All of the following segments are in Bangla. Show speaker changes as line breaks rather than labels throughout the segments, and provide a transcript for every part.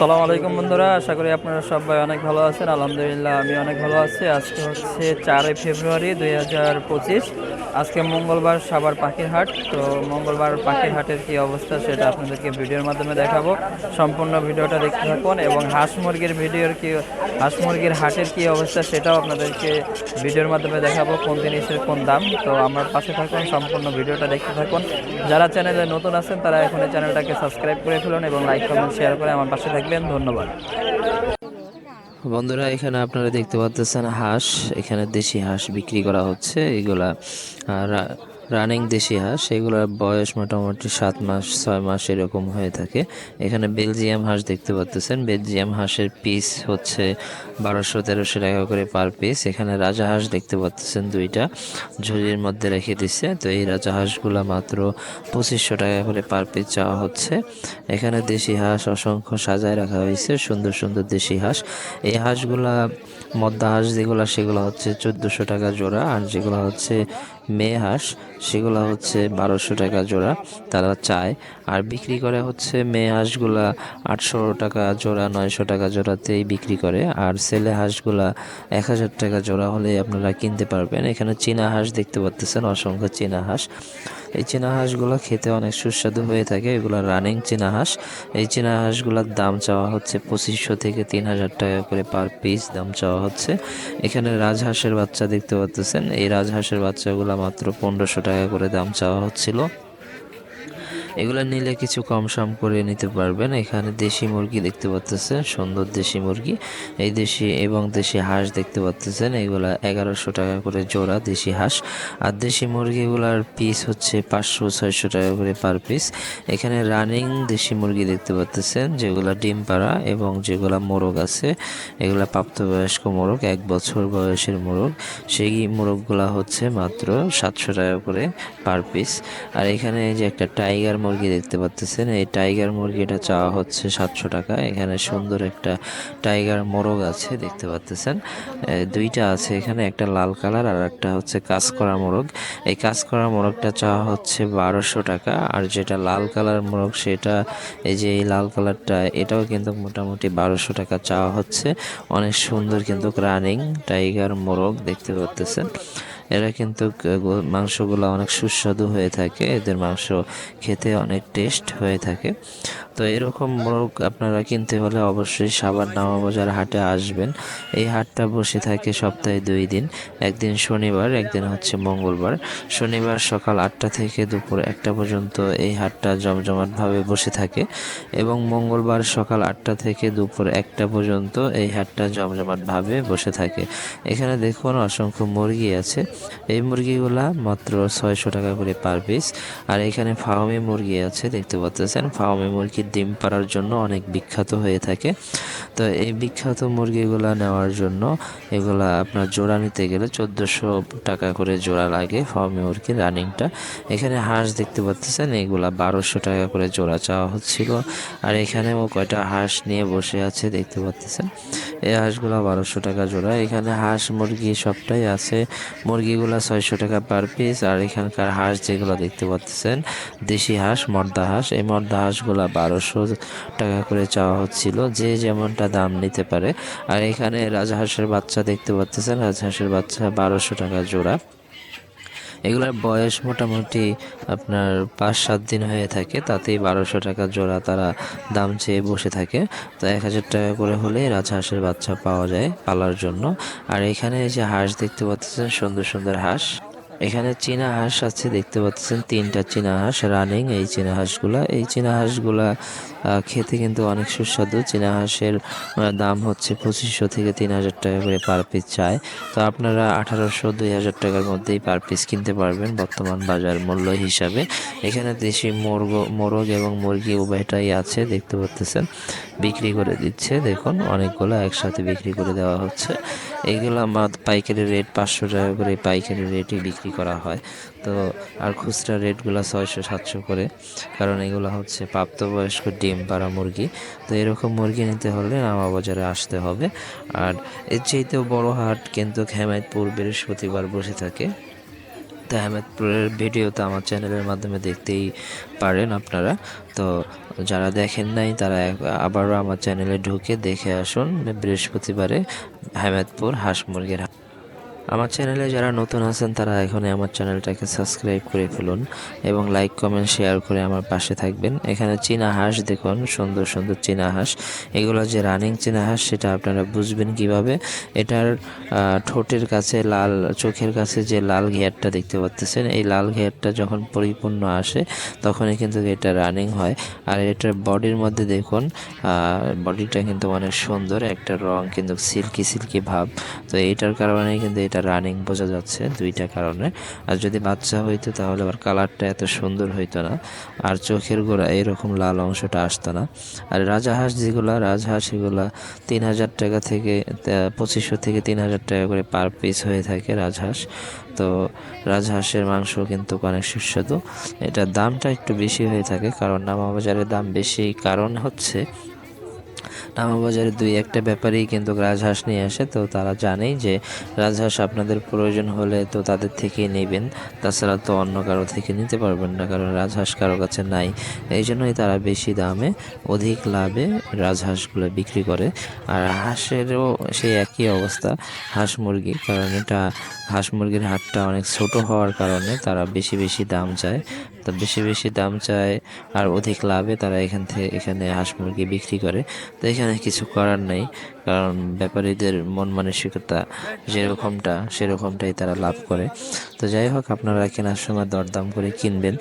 আসসালামু আলাইকুম বন্ধুরা, আশা করি আপনারা সবাই অনেক ভালো আছেন। আলহামদুলিল্লাহ, আমি অনেক ভালো আছি। আজকে হচ্ছে চারই ফেব্রুয়ারি দুই হাজার পঁচিশ। আজকে মঙ্গলবার সাবার পাখির হাট তো মঙ্গলবার পাখির হাটের কি অবস্থা সেটা আপনাদেরকে ভিডিওর মাধ্যমে দেখাবো। সম্পূর্ণ ভিডিওটা দেখতে থাকুন এবং হাঁস মুরগির ভিডিওর কি হাঁস মুরগির হাটের কি অবস্থা সেটাও আপনাদেরকে ভিডিওর মাধ্যমে দেখাবো, কোন জিনিসের কোন দাম। তো আমার পাশে থাকুন, সম্পূর্ণ ভিডিওটা দেখতে থাকুন। যারা চ্যানেলে নতুন আছেন, তারা এখন চ্যানেলটাকে সাবস্ক্রাইব করে ফেলুন এবং লাইক, কমেন্ট শেয়ার করে আমার পাশে থাকবেন, ধন্যবাদ।
বন্ধুরা, এখানে আপনারা দেখতে পাচ্ছেন হাঁস। এখানে দেশি হাঁস বিক্রি করা হচ্ছে। এগুলা রা- রানিং দেশি হাঁস এগুলোর বয়স মোটামুটি সাত মাস, ছয় মাস এরকম হয়ে থাকে। এখানে বেলজিয়াম হাঁস দেখতে পাচ্ছেন বেলজিয়াম হাঁসের পিস হচ্ছে বারোশো তেরোশো টাকা করে পার পিস এখানে রাজা হাঁস দেখতে পাচ্ছেন দুইটা। ঝুড়ির মধ্যে রেখে দিচ্ছে তো এই রাজা হাঁসগুলা মাত্র পঁচিশশো টাকা করে পার পিস চাওয়া হচ্ছে। এখানে দেশি হাঁস অসংখ্য সাজায় রাখা হয়েছে। সুন্দর সুন্দর দেশি হাঁস। এই হাঁসগুলা মদ্দা হাঁস যেগুলো, সেগুলো হচ্ছে চোদ্দোশো টাকা জোড়া। আর যেগুলো হচ্ছে মেয়ে হাঁস, সেগুলো হচ্ছে বারোশো টাকা জোড়া তারা চায়। আর বিক্রি করে হচ্ছে মেয়ে হাঁসগুলা আটশো টাকা জোড়া, নয়শো টাকা জোড়াতেই বিক্রি করে। আর ছেলে হাঁসগুলা এক হাজার টাকা জোড়া হলে আপনারা কিনতে পারবেন। এখানে চীনা হাঁস দেখতে পাচ্ছেন অসংখ্য চীনা হাঁস। এই চীনা হাঁসগুলো খেতে অনেক সুস্বাদু হয়ে থাকে, এগুলো রানিং চীনা হাঁস। এই চীনা হাঁসগুলোর দাম চাওয়া হচ্ছে পঁচিশশো থেকে তিন হাজার টাকা করে পার পিস দাম চাওয়া হচ্ছে। এখানে রাজহাঁসের বাচ্চা দেখতে পাচ্ছেন এই রাজহাঁসের বাচ্চাগুলো মাত্র পনেরোশো টাকা করে দাম চাওয়া হচ্ছিল। এগুলো নিলে কিছু কম সম করে নিতে পারবেন। এখানে দেশি মুরগি দেখতে পাচ্ছেন সুন্দর দেশি মুরগি। এই দেশি এবং দেশি হাঁস দেখতে পাচ্ছেন এগুলা এগারোশো টাকা করে জোড়া দেশি হাঁস। আর দেশি মুরগিগুলার পিস হচ্ছে পাঁচশো, ছয়শো টাকা করে পার পিস এখানে রানিং দেশি মুরগি দেখতে পাচ্ছেন যেগুলা ডিম পাড়া এবং যেগুলা মোরগ আছে। এগুলা প্রাপ্তবয়স্ক মোরগ, এক বছর বয়সের মোরগ। সেই মোরগগুলা হচ্ছে মাত্র সাতশো টাকা করে পার পিস আর এখানে যে একটা টাইগার মুরগি দেখতে পাচ্ছেন এই টাইগার মুরগিটা চাওয়া হচ্ছে সাতশো টাকা। এখানে সুন্দর একটা টাইগার মোরগ আছে, দেখতে পাচ্ছেন দুইটা আছে এখানে, একটা লাল কালার আর একটা হচ্ছে কাজ করা মোরগ। এই কাজ করা মোরগটা চাওয়া হচ্ছে বারোশো টাকা। আর যেটা লাল কালার মোরগ, সেটা এই যে এই লাল কালারটা, এটাও কিন্তু মোটামুটি বারোশো টাকা চাওয়া হচ্ছে। অনেক সুন্দর কিন্তু রানিং টাইগার মোরগ, দেখতে পাচ্ছেন এরা কিন্তু মাংসগুলো অনেক সুস্বাদু হয়ে থাকে। এদের মাংস খেতে অনেক টেস্ট হয়ে থাকে। তো এরকম মোরগ আপনারা কিনতে হলে অবশ্যই সাবার নামা বাজার হাটে আসবেন। এই হাটটা বসে থাকে সপ্তাহে দুই দিন। একদিন শনিবার, একদিন হচ্ছে মঙ্গলবার। শনিবার সকাল আটটা থেকে দুপুর একটা পর্যন্ত এই হাটটা জমজমাটভাবে বসে থাকে এবং মঙ্গলবার সকাল আটটা থেকে দুপুর একটা পর্যন্ত এই হাটটা জমজমাটভাবে বসে থাকে। এখানে দেখুন অসংখ্য মুরগি আছে। এই মুরগিগুলা মাত্র ছয়শো টাকা করে পার পিস। আর এখানে ফার্মে মুরগি আছে, দেখতে পাচ্ছেন। ফার্মে মুরগির ডিম পাড়ার জন্য অনেক বিখ্যাত হয়ে থাকে। তো এই বিখ্যাত মুরগিগুলা নেওয়ার জন্য এগুলা আপনার জোড়া নিতে গেলে চোদ্দোশো টাকা করে জোড়া লাগে ফার্মে মুরগির রানিংটা। এখানে হাঁস দেখতে পাচ্ছেন, এগুলা বারোশো টাকা করে জোড়া চাওয়া হচ্ছিল। আর এখানেও কয়টা হাঁস নিয়ে বসে আছে দেখতে পাচ্ছেন। এই হাঁসগুলো বারোশো টাকা জোড়া। এখানে হাঁস, মুরগি সবটাই আছে। মুরগিগুলো ছয়শো টাকা পার পিস আর এখানকার হাঁস যেগুলো দেখতে পাচ্ছেন, দেশি হাঁস, মর্দা হাঁস। এই মর্দা হাঁসগুলো বারোশো টাকা করে চাওয়া হচ্ছিল, যে যেমনটা দাম নিতে পারে। আর এখানে রাজহাঁসের বাচ্চা দেখতে পাচ্ছেন, রাজহাঁসের বাচ্চা বারোশো টাকা জোড়া। এগুলোর বয়স মোটামুটি আপনার পাঁচ সাত দিন হয়ে থাকে। তাতেই বারোশো টাকা জোড়া তারা দাম চেয়ে বসে থাকে। তো এক হাজার টাকা করে হলেই রাজহাঁসের বাচ্চা পাওয়া যায় পালার জন্য। আর এখানে যে হাঁস দেখতে পাচ্ছেন, সুন্দর সুন্দর হাঁস। এখানে চীনা হাঁস আছে, দেখতে পাচ্ছেন। তিনটা চীনা হাঁস রানিং এই চীনা হাঁসগুলা। এই চীনা হাঁসগুলা খেতে কিন্তু অনেক সুস্বাদু। চীনা হাঁসের দাম হচ্ছে পঁচিশশো থেকে তিন হাজার টাকা করে পার পিস চায় তো আপনারা আঠারোশো, দুই হাজার টাকার মধ্যেই পার পিস কিনতে পারবেন বর্তমান বাজার মূল্য হিসাবে। এখানে দেশি মোরগ মোরগ এবং মুরগি উভয়টাই আছে, দেখতে পাচ্ছেন বিক্রি করে দিচ্ছে, দেখুন, অনেকগুলো একসাথে বিক্রি করে দেওয়া হচ্ছে। এইগুলো আমার পাইকারি রেট পাঁচশো টাকা করে পাইকারি রেটে বিক্রি করা হয়। তো আর খুচরা রেটগুলো ছয়শো, সাতশো করে। কারণ এগুলো হচ্ছে প্রাপ্তবয়স্ক ডিম পাড়া মুরগি। তো এরকম মুরগি নিতে হলে নামা বাজারে আসতে হবে। আর এর চাইতেও বড় হাট কিন্তু হেমায়তপুর বৃহস্পতিবার বসে থাকে। তো আহমেদপুরের ভিডিও তো আমার চ্যানেলের মাধ্যমে দেখতেই পারেন আপনারা। তো যারা দেখেন নাই, তারা আবারও আমার চ্যানেলে ঢুকে দেখে আসুন বৃহস্পতিবারে আহমেদপুর হাঁস মুরগির হাট। আমার চ্যানেলে যারা নতুন আছেন, তারা এখনই আমার চ্যানেলটাকে সাবস্ক্রাইব করে ফেলুন এবং লাইক কমেন্ট শেয়ার করে আমার পাশে থাকবেন। এখানে চীনা হাঁস দেখুন, সুন্দর সুন্দর চীনা হাঁস। এগুলো যে রানিং চীনা হাঁস, সেটা আপনারা বুঝবেন কীভাবে? এটার ঠোঁটের কাছে লাল, চোখের কাছে যে লাল ঘেয়ারটা দেখতে পাচ্ছেন, এই লাল ঘেয়ারটা যখন পরিপূর্ণ আসে, তখনই কিন্তু এটা রানিং হয়। আর এটার বডির মধ্যে দেখুন বডিটা কিন্তু অনেক সুন্দর, একটা রং কিন্তু সিল্কি সিল্কি ভাব। তো এইটার কারণে কিন্তু এটা রানিং বোঝা যাচ্ছে দুইটা কারণে। আর যদি বাচ্চা হইতো তাহলে আবার কালারটা এত সুন্দর হইতো না। আর চোখের গোড়া এইরকম লাল অংশটা আসতো না। আর রাজাহাঁস যেগুলো, রাজহাঁস এগুলো তিন হাজার টাকা থেকে পঁচিশশো থেকে তিন হাজার টাকা করে পার পিস হয়ে থাকে রাজহাঁস। তো রাজহাঁসের মাংস কিন্তু অনেক সুস্বাদু। এটার দামটা একটু বেশি হয়ে থাকে কারণ নামাবাজারের দাম বেশি। কারণ হচ্ছে নামাবাজারে দুই একটা ব্যাপারেই কিন্তু রাজহাঁস নিয়ে আসে। তো তারা জানেই যে রাজহাঁস আপনাদের প্রয়োজন হলে তো তাদের থেকেই নেবেন। তাছাড়া তো অন্য কারও থেকে নিতে পারবেন না, কারণ রাজহাঁস কারও কাছে নাই। এই জন্যই তারা বেশি দামে অধিক লাভে রাজহাঁসগুলো বিক্রি করে। আর হাঁসেরও সেই একই অবস্থা, হাঁস মুরগি কারণ। এটা হাঁস মুরগির হাটটা অনেক ছোট হওয়ার কারণে তারা বেশি বেশি দাম চায়। তো বেশি বেশি দাম চায় আর অধিক লাভে তারা এখান থেকে এখানে হাঁস মুরগি বিক্রি করে। তো এখানে কিছু করার নেই। কারণ ব্যাপারীদের মন মানসিকতা যেরকমটা, সেরকমটাই তারা লাভ করে। তো যাই হোক, আপনারা কেনার সময় দরদাম করে কিনবেন।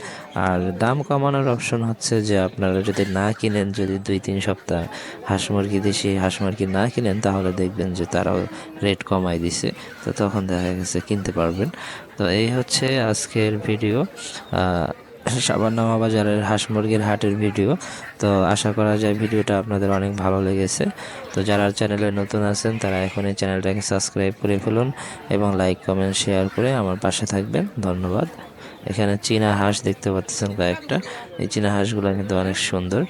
আর দাম কমানোর অপশন হচ্ছে যে, আপনারা যদি না কিনেন, যদি দুই, তিন সপ্তাহ হাঁস মুরগি দেশি হাঁস মুরগি না কিনেন, তাহলে দেখবেন যে তারাও রেট কমাই দিছে। তো তখন দেখা গেছে কিনতে পারবেন। তো এই হচ্ছে আজকের ভিডিও সাবান্নামা বাজারের হাঁস মুরগির হাটের ভিডিও। তো আশা করা যায় ভিডিওটা আপনাদের অনেক ভালো লেগেছে। তো যারা চ্যানেলে নতুন আছেন, তারা এখন এই চ্যানেলটাকে সাবস্ক্রাইব করে ফেলুন এবং লাইক, কমেন্ট, শেয়ার করে আমার পাশে থাকবেন। ধন্যবাদ। এখানে চীনা হাঁস দেখতে পাচ্ছেন কয়েকটা। এই চীনা হাঁসগুলো কিন্তু অনেক সুন্দর।